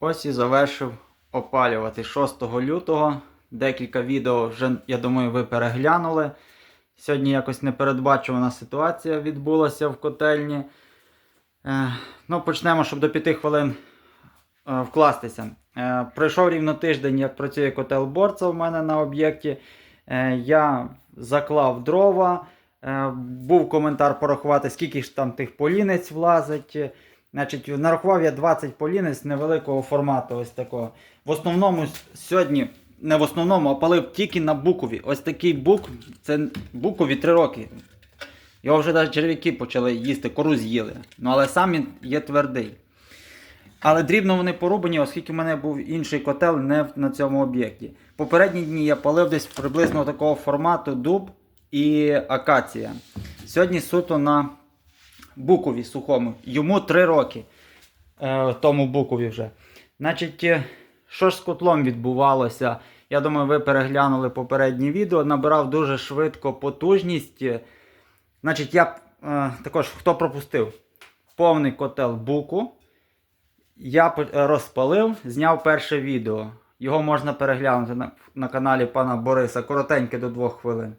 Ось і завершив опалювати 6 лютого. Декілька відео вже, я думаю, ви переглянули. Сьогодні якось непередбачувана ситуація відбулася в котельні. Е, ну, почнемо, щоб до 5 хвилин е, вкластися. Е, пройшов рівно тиждень, як працює котел борца у мене на об'єкті. Е, я заклав дрова. Е, був коментар порахувати, скільки ж там тих полінець влазить. Значить, нарахував я 20 полінець невеликого формату. ось такого. В основному сьогодні, не в основному, а палив тільки на букові. Ось такий бук, це букові 3 роки. Його вже навіть черв'яки почали їсти, кору з'їли. Ну але сам він є твердий. Але дрібно вони порубані, оскільки в мене був інший котел не на цьому об'єкті. Попередні дні я палив десь приблизно такого формату дуб і акація. Сьогодні суто на букові сухому. Йому 3 роки. Е, тому букові вже. Значить, е, що ж з котлом відбувалося? Я думаю, ви переглянули попереднє відео. Набирав дуже швидко потужність. Е, Значить, я е, також хто пропустив повний котел буку. Я е, розпалив, зняв перше відео. Його можна переглянути на, на каналі пана Бориса, коротеньке до 2 хвилин.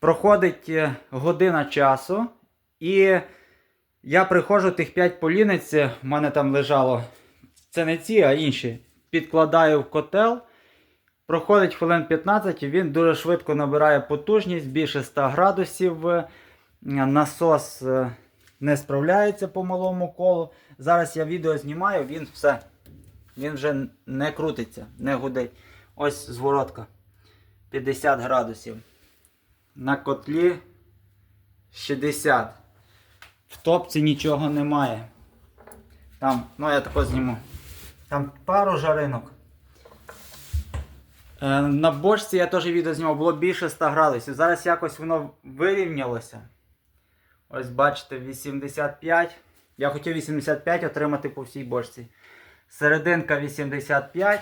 Проходить година часу, і я приходжу тих 5 полінець, в мене там лежало. Це не ці, а інші. Підкладаю в котел. Проходить хвилин 15, і він дуже швидко набирає потужність, більше 100 градусів. Е, Насос е, не справляється по малому колу. Зараз я відео знімаю, він все. Він вже не крутиться, не гудить. Ось зворотка. 50 градусів. На котлі 60. В топці нічого немає. Там, ну я тако зніму. Там пару жаринок. Е, на бочці я теж відео знімав, було більше 100 градусів. Зараз якось воно вирівнялося. Ось бачите, 85. Я хотів 85 отримати по всій бочці. Серединка 85,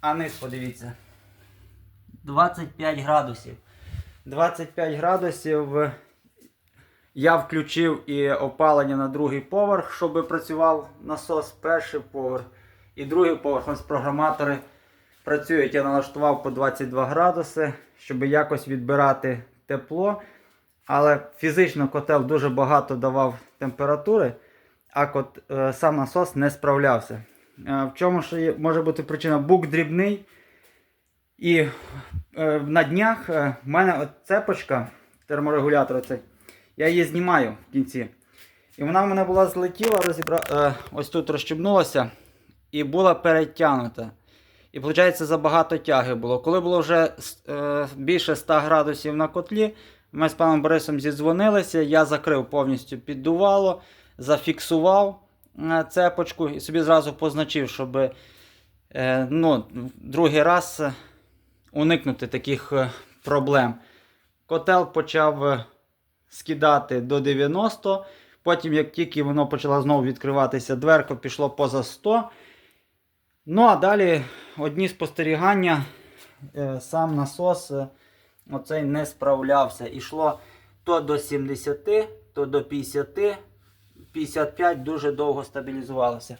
а низ подивіться. 25 градусів. 25 градусів. Я включив і опалення на другий поверх, щоб працював насос перший поверх. І другий поверх, ось програматори працюють. Я налаштував по 22 градуси, щоб якось відбирати тепло. Але фізично котел дуже багато давав температури, а кот, е, сам насос не справлявся. Е, в чому ж може бути причина? Бук дрібний. І е, на днях е, в мене от цепочка терморегулятора цей, я її знімаю в кінці. І вона в мене була злетіла, розібра... е, ось тут розчебнулася і була перетягнута. І виходить, забагато тяги було. Коли було вже е, більше 100 градусів на котлі, ми з паном Борисом зідзвонилися, я закрив повністю піддувало, зафіксував е, цепочку і собі зразу позначив, щоб е, ну, другий раз уникнути таких е, проблем. Котел почав скидати до 90. Потім, як тільки воно почало знову відкриватися, дверка пішло поза 100. Ну, а далі одні спостерігання, е, сам насос е, оцей не справлявся. Ішло то до 70, то до 50, 55 дуже довго стабілізувалося.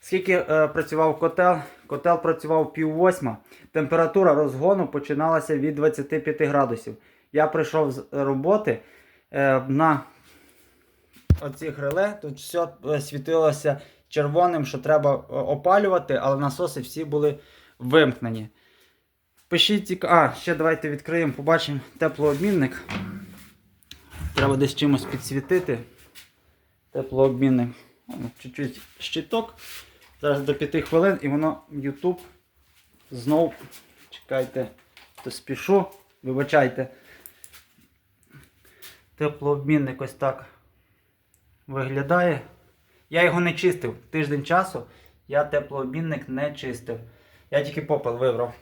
Скільки е, працював котел? Котел працював пів восьма. Температура розгону починалася від 25 градусів. Я прийшов з роботи на оці гриле, тут все е, світилося червоним, що треба е, опалювати, але насоси всі були вимкнені. Пишіть, а, ще давайте відкриємо, побачимо теплообмінник. Треба десь чимось підсвітити. Теплообмінник. Чуть-чуть щиток. Зараз до 5 хвилин і воно YouTube знов. Чекайте, то спішу, вибачайте. Теплообмінник ось так виглядає. Я його не чистив. Тиждень часу я теплообмінник не чистив. Я тільки попел вибрав.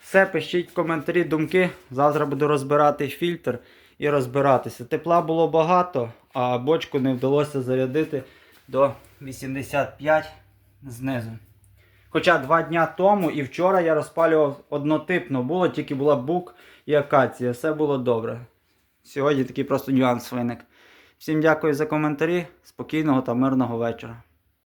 Все, пишіть коментарі, думки. Завтра буду розбирати фільтр і розбиратися. Тепла було багато, а бочку не вдалося зарядити до 85 знизу. Хоча два дня тому і вчора я розпалював однотипно було, тільки була бук і акація. Все було добре. Сьогодні такий просто нюанс виник. Всім дякую за коментарі. Спокійного та мирного вечора.